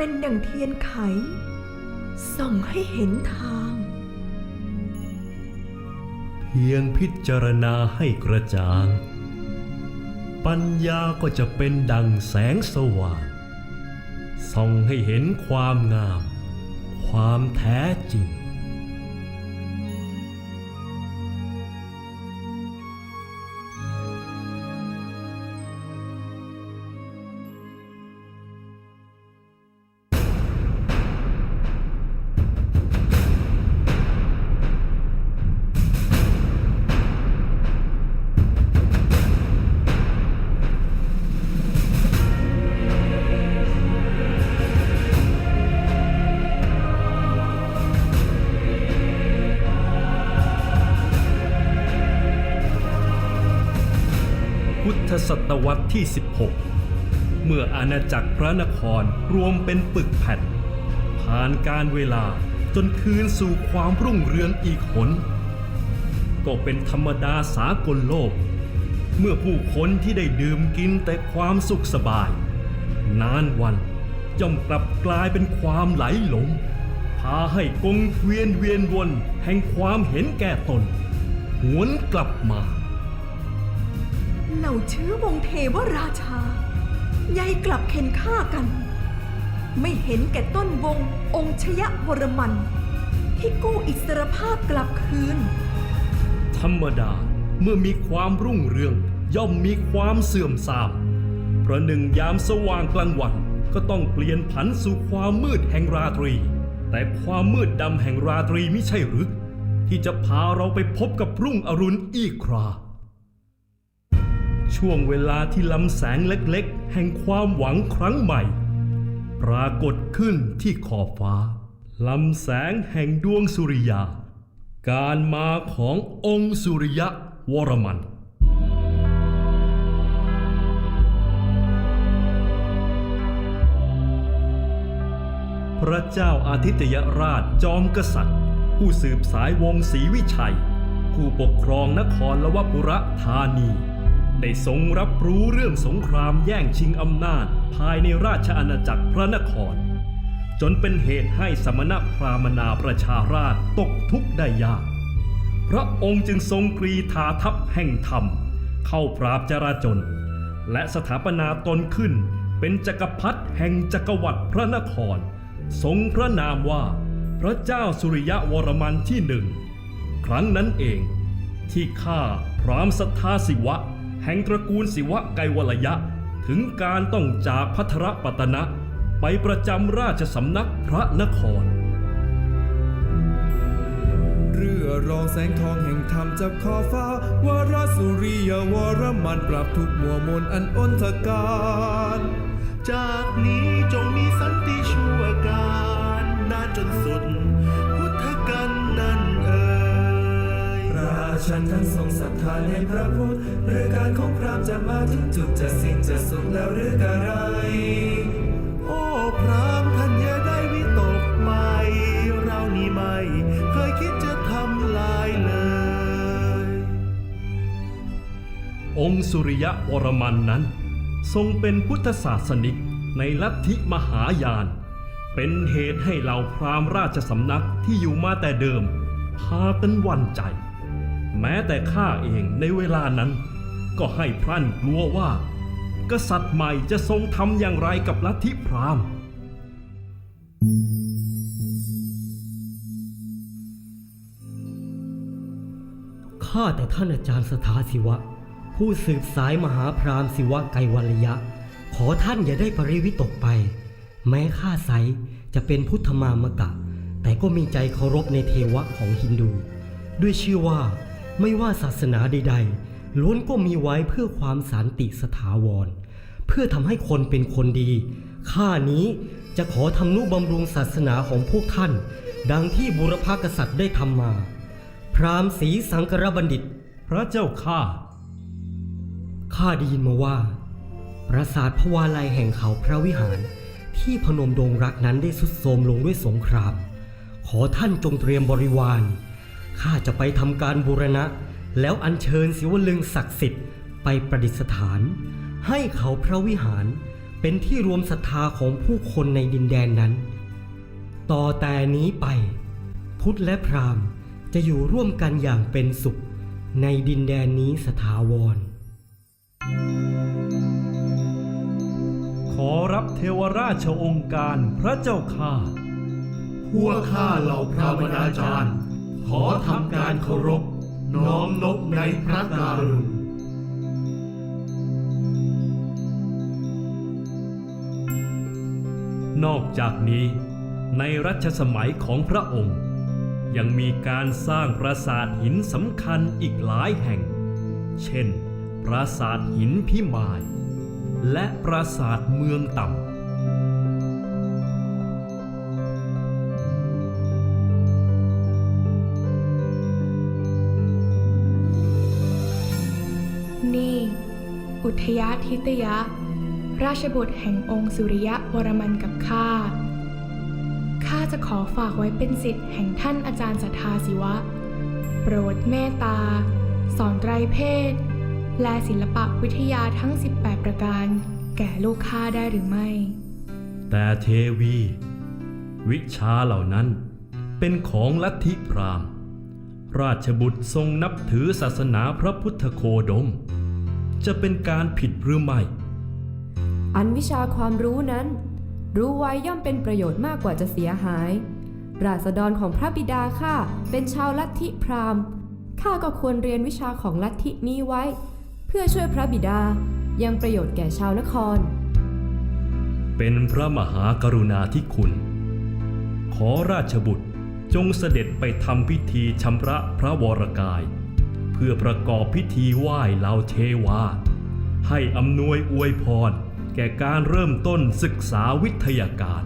เป็นดั่งเทียนไข ส่องให้เห็นทาง เพียงพิจารณาให้กระจ่าง ปัญญาก็จะเป็นดังแสงสว่าง ส่องให้เห็นความงาม ความแท้จริง ธศตวรรษที่ 16 เมื่ออาณาจักรพระนครรวมเป็นปึกแผ่น ผ่านการเวลาจนคืนสู่ความรุ่งเรืองอีกหน ก็เป็นธรรมดาสากลโลก เมื่อผู้คนที่ได้ดื่มกินแต่ความสุขสบาย นานวันย่อมกลับกลายเป็นความไหลหลงพาให้กงเวียนเวียนวนแห่งความเห็นแก่ตน หวนกลับมา เหล่าเชื้อวงเทวราชายายกลับเข็นฆ่ากัน ไม่เห็นแก่ต้นวงองค์ชยวรมัน ที่กู้อิสรภาพกลับคืน ธรรมดาเมื่อมีความรุ่งเรืองย่อมมีความเสื่อมทราม ประหนึ่งยามสว่างกลางวันก็ต้องเปลี่ยนผันสู่ความมืดแห่งราตรี แต่ความมืดดำแห่งราตรีไม่ใช่หรือที่จะพาเราไปพบกับรุ่งอรุณอีกครา ช่วงเวลาที่ลำแสงเล็กๆ แห่งความหวังครั้งใหม่ ปรากฏขึ้นที่ขอบฟ้า ลำแสงแห่งดวงสุริยา การมาขององค์สุริยะวรมันพระเจ้าอาทิตยราชจอมกษัตริย์ ผู้สืบสายวงศรีวิชัย ผู้ปกครองนครละวปุระธานี ได้ทรงรับรู้เรื่องสงครามแย่งชิงอำนาจภายในราชอาณาจักรพระนคร จนเป็นเหตุให้สมณพราหมณาประชาราชตกทุกข์ได้ยาก พระองค์จึงทรงกรีธาทัพแห่งธรรม เข้าปราบจราจน และสถาปนาตนขึ้นเป็นจักรพรรดิแห่งจักรวรรดิพระนคร ทรงพระนามว่า พระเจ้าสุริยะวรมันที่หนึ่งครั้งนั้นเอง ที่ข้าพรามศรัทธาศิวะ ห่งตระกูลศิวะไกวลยะ ถึงการต้องจากพัทรปัตนะไปประจำราชสำนักพระนคร เรือรองแสงทองแห่งธรรมจับขอฟ้าวรสุริยวรมันปรับทุกมัวมนอันอนทการ จากนี้จงมีสันติชั่วการนานจนสุด ราชันทั้งทรงศรัทธาในพระพุทธหรือการของพรามจะมาถึงจุดจะสิ้นจะสุดแล้วหรือกะไร โอ้พรามท่านอย่าได้วิตกไม่เรานี่ไม่เคยคิดจะทำลายเลย องค์สุริยะวรมันนั้น ทรงเป็นพุทธศาสนิกในลัทธิมหายาน เป็นเหตุให้เหล่าพราหมณ์ราชสำนักที่อยู่มาแต่เดิม พากันหวั่นใจ แม้แต่ข้าเองในเวลานั้น ก็ให้พรั่นกลัวว่า กษัตริย์ใหม่จะทรงทำอย่างไรกับลัทธิพราหมณ์ ข้าแต่ท่านอาจารย์สถาศิวะ ผู้สืบสายมหาพรามศิวะไกรวัลยะ ขอท่านอย่าได้ปริวิตกไป แม้ข้าไซจะเป็นพุทธมามกะ แต่ก็มีใจเคารพในเทวะของฮินดู ด้วยชื่อว่า ไม่ว่าศาสนาใดๆ ล้วนก็มีไว้เพื่อความสันติสถาวร เพื่อทำให้คนเป็นคนดีข้านี้จะขอทำนุบำรุงศาสนาของพวกท่าน ดังที่บุรพกษัตริย์ได้ทำมา พรามศรีสังกรบัณฑิต พระเจ้าข้าข้าได้ยินมาว่า ปราสาทพวาลัยแห่งเขาพระวิหาร ที่พนมดงรักนั้นได้สุดโทรมลงด้วยสงคราม ขอท่านจงเตรียมบริวาร ข้าจะไปทำการบูรณะ แล้วอัญเชิญศิวลึงศักดิ์สิทธิ์ไปประดิษฐาน ให้เขาพระวิหารเป็นที่รวมศรัทธาของผู้คนในดินแดนนั้น ต่อแต่นี้ไป พุทธและพราหมณ์จะอยู่ร่วมกันอย่างเป็นสุข ในดินแดนนี้สถาวร ขอรับเทวราชองค์การพระเจ้าข้า พวกข้าเหล่าพระมนาจารย์ ขอทำการเคารพน้อมนบในพระการุณนอกจากนี้ในรัชสมัยของพระองค์ ยังมีการสร้างปราสาทหินสำคัญอีกหลายแห่ง เช่น ปราสาทหินพิมาย และปราสาทเมืองต่ำ อุทยทิตยะ ราชบุตรแห่งองค์สุริยะวรมันกับข้า ข้าจะขอฝากไว้เป็นสิทธิ์แห่งท่านอาจารย์สัทธาศิวะ โปรดเมตตา สอนไตรเพศ และศิลปะวิทยาทั้ง 18 ประการ แก่ลูกข้าได้หรือไม่ แต่เทวี วิชาเหล่านั้นเป็นของลัทธิพราหมณ์ ราชบุตรทรงนับถือศาสนาพระพุทธโคดม จะเป็นการผิดหรือไม่ อันวิชาความรู้นั้น รู้ไว้ย่อมเป็นประโยชน์มากกว่าจะเสียหาย ราษฎรของพระบิดาข้าเป็นชาวลัทธิพราหมณ์ข้าก็ควรเรียนวิชาของลัทธินี้ไว้ เพื่อช่วยพระบิดายังประโยชน์แก่ชาวนคร เป็นพระมหากรุณาธิคุณ ขอราชบุตรจงเสด็จไปทำพิธีชำระพระวรกายเพื่อประกอบพิธีไหว้เหล่าเทวา ให้อำนวยอวยพร แก่การเริ่มต้นศึกษาวิทยาการ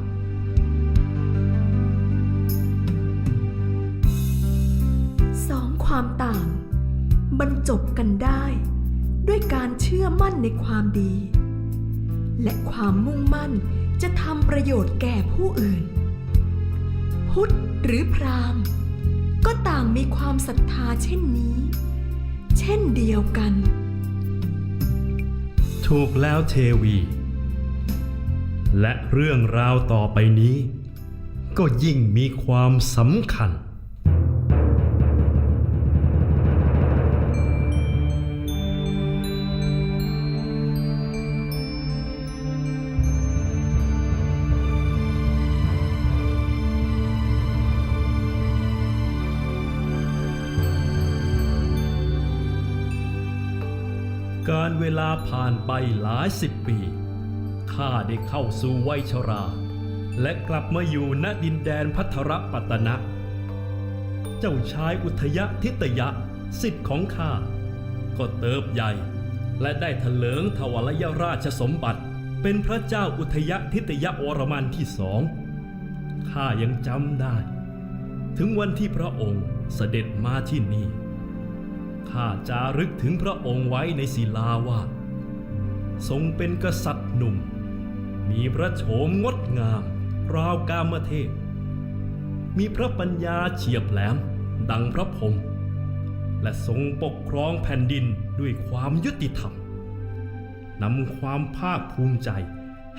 สองความต่าง บรรจบกันได้ ด้วยการเชื่อมั่นในความดี และความมุ่งมั่นจะทำประโยชน์แก่ผู้อื่น พุทธหรือพราหมณ์ ก็ต่างมีความศรัทธาเช่นนี้ เช่นเดียวกัน ถูกแล้วเทวี และเรื่องราวต่อไปนี้ ก็ยิ่งมีความสำคัญ การเวลาผ่านไปหลายสิบปี ข้าได้เข้าสู่วัยชรา และกลับมาอยู่ณดินแดนพัทรปัตตนะ เจ้าชายอุทยทิตยะสิทธิ์ของข้า ก็เติบใหญ่ และได้เถลิงทวารยราชสมบัติ เป็นพระเจ้าอุทยทิตยวรมันที่สอง ข้ายังจำได้ ถึงวันที่พระองค์เสด็จมาที่นี่ ข้าจารึกถึงพระองค์ไว้ในศิลาว่า ทรงเป็นกษัตริย์หนุ่ม มีพระโฉมงดงาม ราวกามเทพ มีพระปัญญาเฉียบแหลม ดังพระพรมและทรงปกครองแผ่นดินด้วยความยุติธรรมนำความภาคภูมิใจ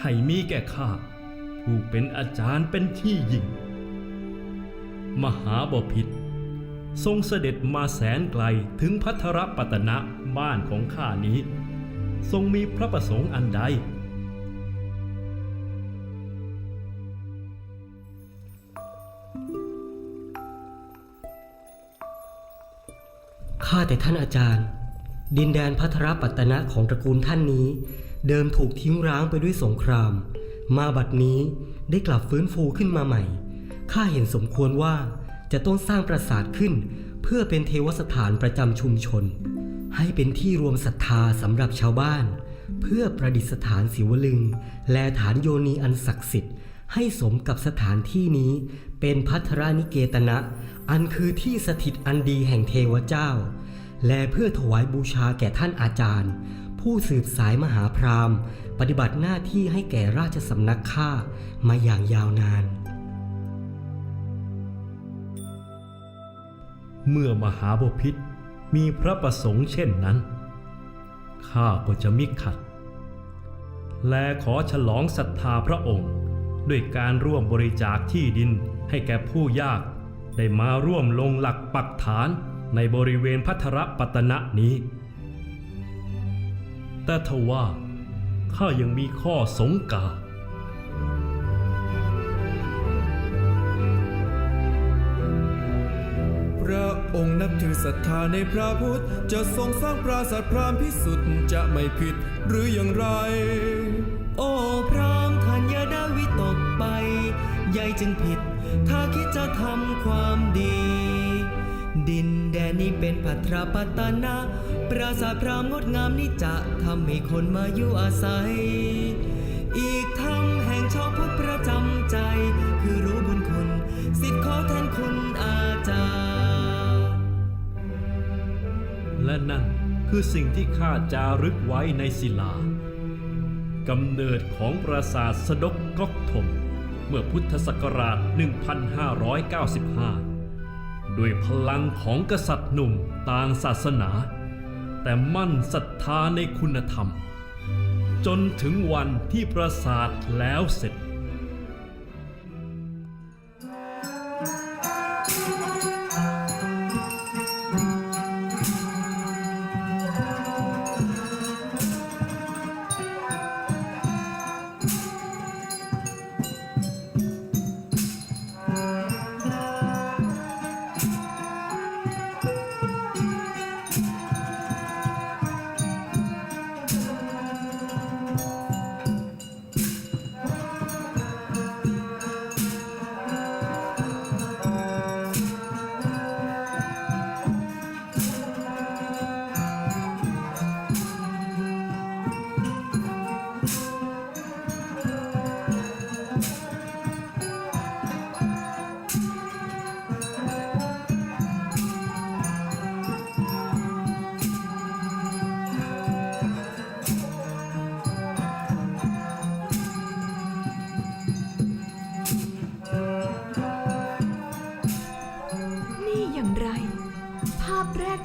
ให้มีแก่ข้าผู้เป็นอาจารย์เป็นที่ยิ่ง มหาบพิตร ทรงเสด็จมาแสนไกลถึงพัทรปัตตนะบ้านของข้านี้ ทรงมีพระประสงค์อันใด ข้าแต่ท่านอาจารย์ ดินแดนพัทรปัตนะของตระกูลท่านนี้ เดิมถูกทิ้งร้างไปด้วยสงคราม มาบัดนี้ได้กลับฟื้นฟูขึ้นมาใหม่ ข้าเห็นสมควรว่า จะต้องสร้างปราสาทขึ้น เพื่อเป็นเทวสถานประจำชุมชน ให้เป็นที่รวมศรัทธาสำหรับชาวบ้าน เพื่อประดิษฐานศิวลึง และฐานโยนีอันศักดิ์สิทธิ์ ให้สมกับสถานที่นี้เป็นพัทรานิเกตนะ อันคือที่สถิตอันดีแห่งเทวเจ้า และเพื่อถวายบูชาแก่ท่านอาจารย์ ผู้สืบสายมหาพราหมณ์ ปฏิบัติหน้าที่ให้แก่ราชสำนักข้ามาอย่างยาวนาน เมื่อมหาบพิษมีพระประสงค์เช่นนั้น ข้าก็จะมิขัด และขอฉลองศรัทธาพระองค์ ด้วยการร่วมบริจาคที่ดินให้แก่ผู้ยาก ได้มาร่วมลงหลักปักฐานในบริเวณพัทรปัตนะนี้ แต่ทว่าข้ายังมีข้อสงกา ศรัทธาในพระพุทธ จะทรงสร้างปราสาทพราหมณ์พิสุทธิ์จะไม่ผิดหรืออย่างไร โอ้พรามท่านย่าได้วิตกไปใหญ่จึงผิด ถ้าคิดจะทำความดี ดินแดนนี้เป็นพัทรปัตตนะ ปราสาทพรามงดงามนี้จะทำให้คนมาอยู่อาศัย อีกทำแห่งชอบพุทธประจำใจ และนั่นคือสิ่งที่ข้าจารึกไว้ในศิลากำเนิดของปราสาทสดกก๊อกถม เมื่อพุทธศักราช 1595 ด้วยพลังของกษัตริย์หนุ่มต่างศาสนา แต่มั่นศรัทธาในคุณธรรม จนถึงวันที่ปราสาทแล้วเสร็จ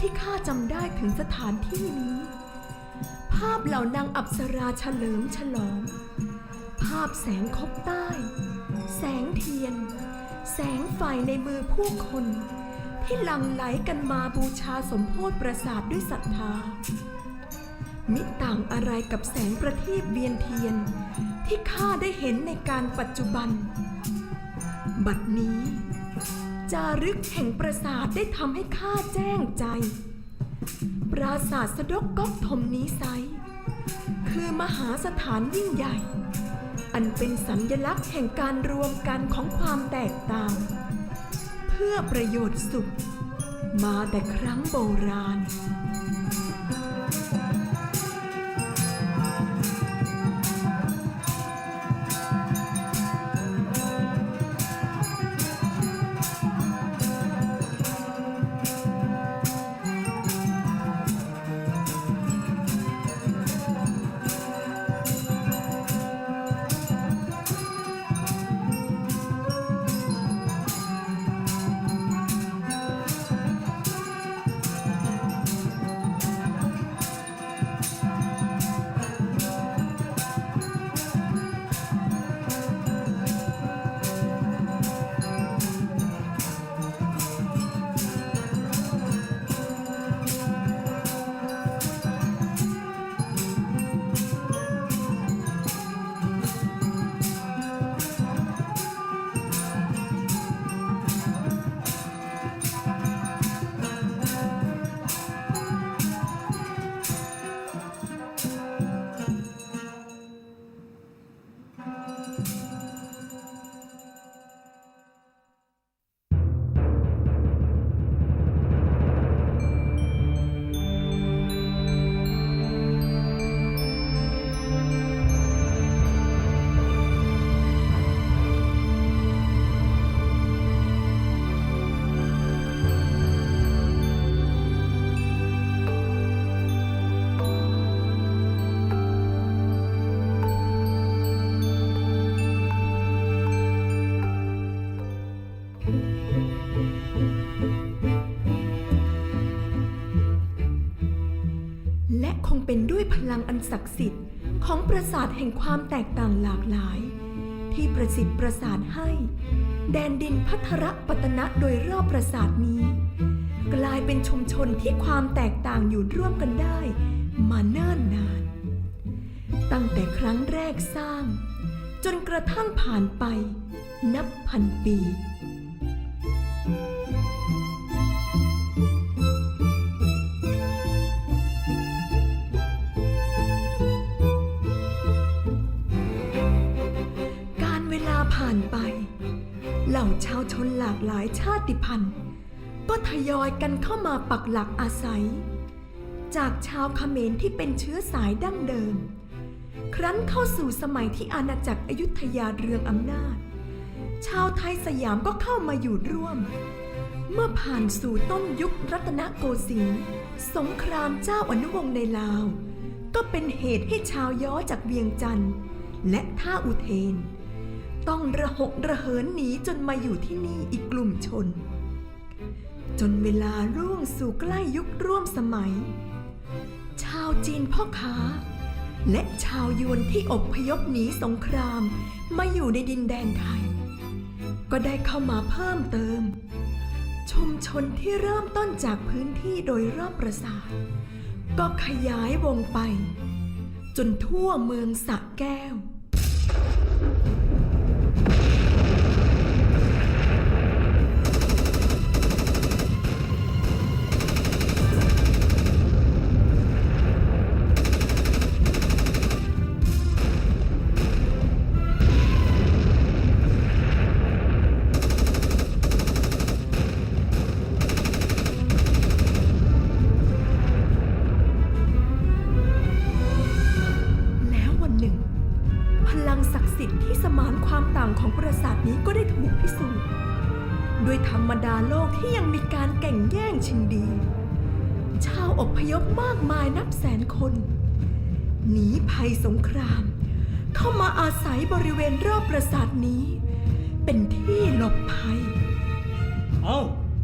ที่ข้าจำได้ถึงสถานที่นี้ ภาพเหล่านางอัปสราเฉลิมฉลอง ภาพแสงคบใต้ แสงเทียน แสงไฟในมือผู้คน ที่หลั่งไหลกันมาบูชาสมโพธิประสาทด้วยศรัทธา มิต่างอะไรกับแสงประทีปเวียนเทียน ที่ข้าได้เห็นในการปัจจุบัน บัดนี้ จารึกแห่งปราสาทได้ทำให้ข้าแจ้งใจ ปราสาทสะดกก๊อกถมนี้ไซ คือมหาสถานยิ่งใหญ่ อันเป็นสัญลักษณ์แห่งการรวมกันของความแตกต่าง เพื่อประโยชน์สุข มาแต่ครั้งโบราณ พลังอันศักดิ์สิทธิ์ของปราสาทแห่งความแตกต่างหลากหลาย ที่ประสิทธิ์ประสานให้ แดนดินพัทรปตนะโดยรอบปราสาทนี้ กลายเป็นชุมชนที่ความแตกต่างอยู่ร่วมกันได้ มาเนิ่นนาน ตั้งแต่ครั้งแรกสร้าง จนกระทั่งผ่านไป นับพันปี นไป เหล่าชาวชนหลากหลายชาติพันธุ์ ก็ทยอยกันเข้ามาปักหลักอาศัย จากชาวเขมรที่เป็นเชื้อสายดั้งเดิม ครั้นเข้าสู่สมัยที่อาณาจักรอยุธยาเรืองอำนาจ ชาวไทยสยามก็เข้ามาอยู่ร่วม เมื่อผ่านสู่ต้นยุครัตนโกสินทร์สงครามเจ้าอนุวงศ์ในลาว ก็เป็นเหตุให้ชาวย้อจากเวียงจันทร์และท่าอุเทน ต้องระหกระเหินหนีจนมาอยู่ที่นี่อีกกลุ่มชน จนเวลาล่วงสู่ใกล้ยุคร่วมสมัย ชาวจีนพ่อค้า และชาวยวนที่อบพยพหนีสงครามมาอยู่ในดินแดนไทย ก็ได้เข้ามาเพิ่มเติม ชุมชนที่เริ่มต้นจากพื้นที่โดยรอบปราสาทก็ขยายวงไป จนทั่วเมืองสระแก้ว ภัยสงคราม เข้ามาอาศัยบริเวณรอบปราสาทนี้ เป็นที่หลบภัย เอา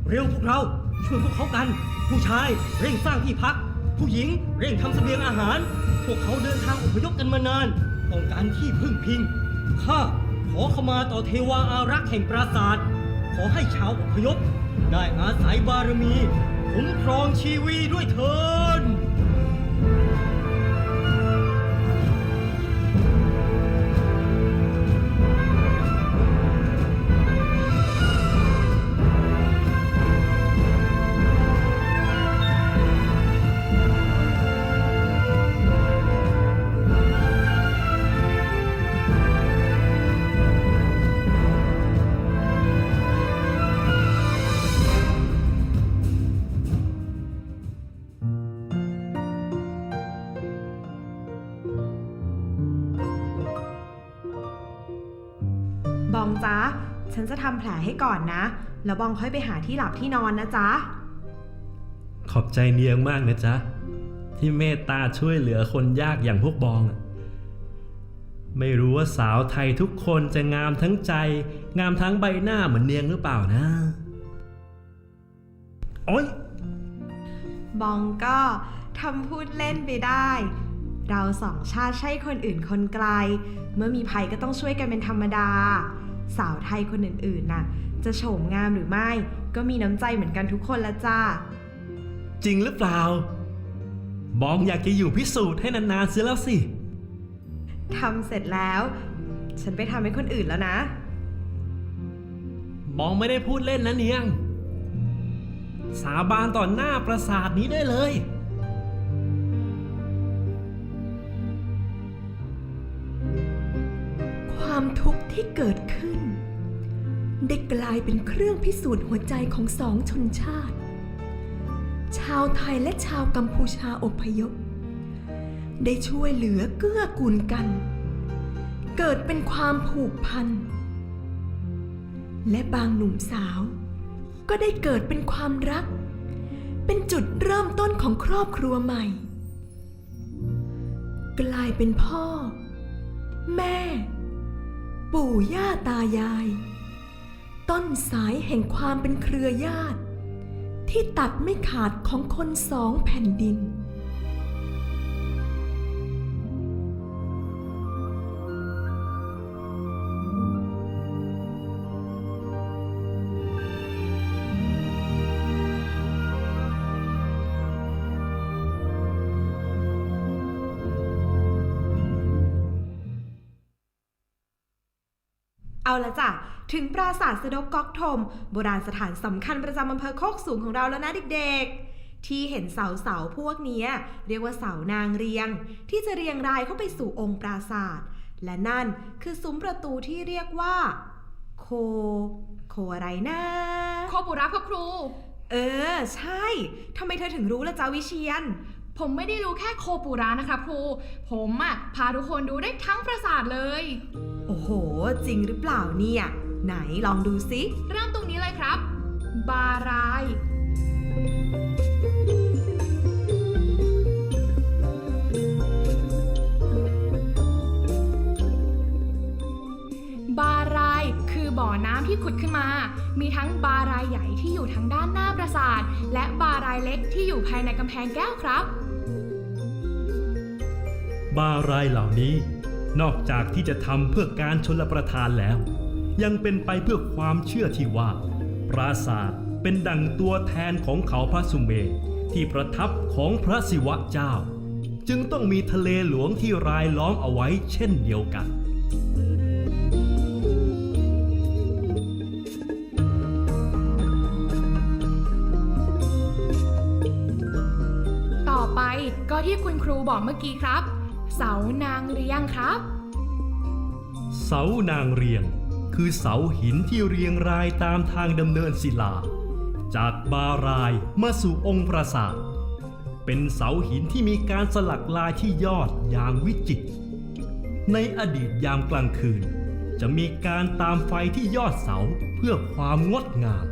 เร็วพวกเราช่วยพวกเขากัน ผู้ชายเร่งสร้างที่พัก ผู้หญิงเร่งทำเสบียงอาหาร พวกเขาเดินทางอพยพกันมานาน ต้องการที่พึ่งพิงข้าขอขมาต่อเทวาอารักษ์แห่งปราศาสตร์ขอให้ชาวอพยพ ได้อาศัยบารมีคุ้มครองชีวีด้วยเถิน นจะทำแผลให้ก่อนนะ แล้วบองค่อยไปหาที่หลับที่นอนนะจ๊ะ ขอบใจเนียงมากนะจ๊ะ ที่เมตตาช่วยเหลือคนยากอย่างพวกบองอะไม่รู้ว่าสาวไทยทุกคนจะงามทั้งใจ งามทั้งใบหน้าเหมือนเนียงหรือเปล่านะ โอ๊ย บองก็ทำพูดเล่นไปได้ เราสองชาติใช่คนอื่นคนไกล เมื่อมีภัยก็ต้องช่วยกันเป็นธรรมดา สาวไทยคนอื่นๆน่ะ จะโฉมงามหรือไม่ ก็มีน้ำใจเหมือนกันทุกคนละจ้า จริงหรือเปล่า บองอยากจะอยู่พิสูจน์ให้นานๆเสียแล้วสิ ทำเสร็จแล้ว ฉันไปทำให้คนอื่นแล้วนะ บองไม่ได้พูดเล่นนะเนียง สาบานต่อหน้าปราสาทนี้ได้เลย ความทุกข์ที่เกิดขึ้น ได้กลายเป็นเครื่องพิสูจน์หัวใจของสองชนชาติ ชาวไทยและชาวกัมพูชาอพยพ ได้ช่วยเหลือเกื้อกูลกัน เกิดเป็นความผูกพัน และบางหนุ่มสาว ก็ได้เกิดเป็นความรัก เป็นจุดเริ่มต้นของครอบครัวใหม่ กลายเป็นพ่อ แม่ ปู่ย่าตายาย ต้นสายแห่งความเป็นเครือญาติ ที่ตัดไม่ขาดของคนสองแผ่นดิน เอาละจ้ะ ถึงปราสาทสะดกก๊อกทม โบราณสถานสำคัญประจำอำเภอโคกสูงของเราแล้วนะเด็กๆ ที่เห็นเสาเสาๆพวกเนี้ยเรียกว่าเสานางเรียง ที่จะเรียงรายเข้าไปสู่องค์ปราสาท และนั่นคือซุ้มประตูที่เรียกว่า โค โคอะไรนะโคปุระพ่อครู เออ ใช่ทำไมเธอถึงรู้ละจ้าวิเชียนผมไม่ได้รู้แค่โคปุระนะครับครู ผมอะพาทุกคนดูได้ทั้งปราสาทเลย โอ้โห จริงหรือเปล่าเนี่ย ไหนลองดูสิเริ่มตรงนี้เลยครับ บาราย บารายคือบ่อน้ำที่ขุดขึ้นมา มีทั้งบารายใหญ่ที่อยู่ทางด้านหน้าปราสาท และบารายเล็กที่อยู่ภายในกำแพงแก้วครับ บารายเหล่านี้ นอกจากที่จะทำเพื่อการชลประทานแล้ว ยังเป็นไปเพื่อความเชื่อที่ว่า ปราสาทเป็นดังตัวแทนของเขาพระสุเมรุที่ประทับของพระศิวะเจ้า จึงต้องมีทะเลหลวงที่รายล้อมเอาไว้เช่นเดียวกันต่อไปก็ที่คุณครูบอกเมื่อกี้ครับ เสานางเรียงครับ เสานางเรียง คือเสาหินที่เรียงรายตามทางดำเนินศิลา จากบารายมาสู่องค์ปราสาท เป็นเสาหินที่มีการสลักลายที่ยอดอย่างวิจิตรในอดีตยามกลางคืน จะมีการตามไฟที่ยอดเสาเพื่อความงดงาม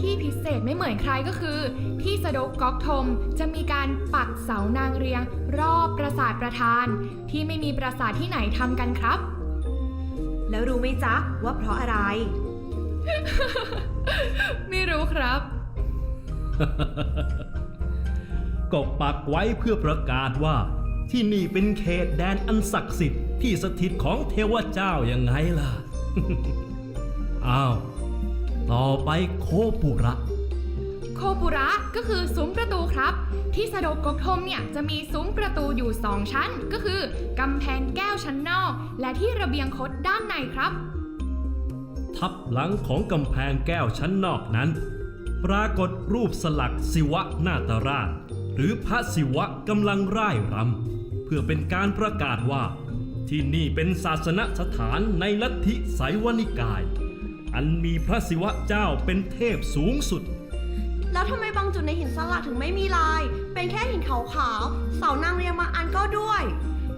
ที่พิเศษไม่เหมือนใครก็คือ ที่สะดกก๊อกทมจะมีการปักเสานางเรียง รอบปราสาทประธาน ที่ไม่มีปราสาทที่ไหนทำกันครับ แล้วรู้ไหมจ๊ะว่าเพราะอะไร ไม่รู้ครับ ก็ปักไว้เพื่อประกาศว่า ที่นี่เป็นเขตแดนอันศักดิ์สิทธิ์ที่สถิตของเทวเจ้ายังไงล่ะ อ้าว ต่อไปโคปุระ โคปุระก็คือซุ้มประตูครับ ที่สะดกก๊อกทมเนี่ยจะมีซุ้มประตูอยู่ 2 ชั้น ก็คือกำแพงแก้วชั้นนอก และที่ระเบียงคดด้านในครับ ทับหลังของกำแพงแก้วชั้นนอกนั้น ปรากฏรูปสลักศิวะนาตราช หรือพระศิวะกำลังร่ายรำเพื่อเป็นการประกาศว่า ที่นี่เป็นศาสนสถานในลัทธิไสยวนิกาย อันมีพระศิวะเจ้าเป็นเทพสูงสุด แล้วทำไมบางจุดในหินสลักถึงไม่มีลาย เป็นแค่หินขาวๆ เสานางเรียงมาอันก็ด้วย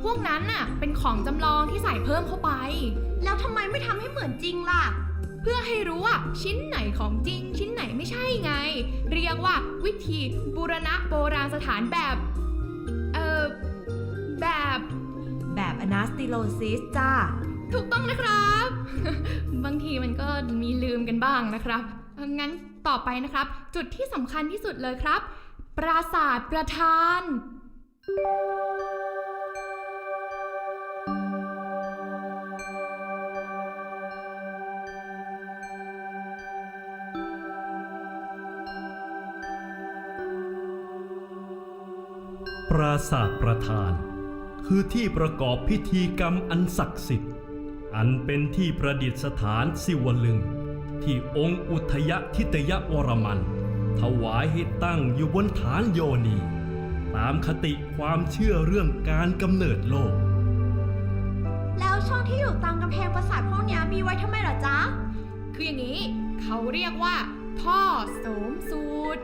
พวกนั้นน่ะเป็นของจำลองที่ใส่เพิ่มเข้าไป แล้วทำไมไม่ทำให้เหมือนจริงล่ะ เพื่อให้รู้ว่าชิ้นไหนของจริง ชิ้นไหนไม่ใช่ไง เรียกว่าวิธีบูรณะโบราณสถานแบบ เอ่อ แบบ แบบอนาสติโลซิสจ้า ถูกต้องนะครับ บางทีมันก็มีลืมกันบ้างนะครับงั้นต่อไปนะครับ จุดที่สำคัญที่สุดเลยครับ ปราสาทประธาน ปราสาทประธาน คือที่ประกอบพิธีกรรมอันศักดิ์สิทธิ์ อันเป็นที่ประดิษฐานสิวลึง ที่องค์อุทยทิตยวรมัน ถวายให้ตั้งอยู่บนฐานโยนี ตามคติความเชื่อเรื่องการกำเนิดโลก แล้วช่องที่อยู่ตามกำแพงปราสาทพวกเนี้ยมีไว้ทำไมเหรอจ๊ะ คืออย่างนี้ เขาเรียกว่า ท่อโสมสูตร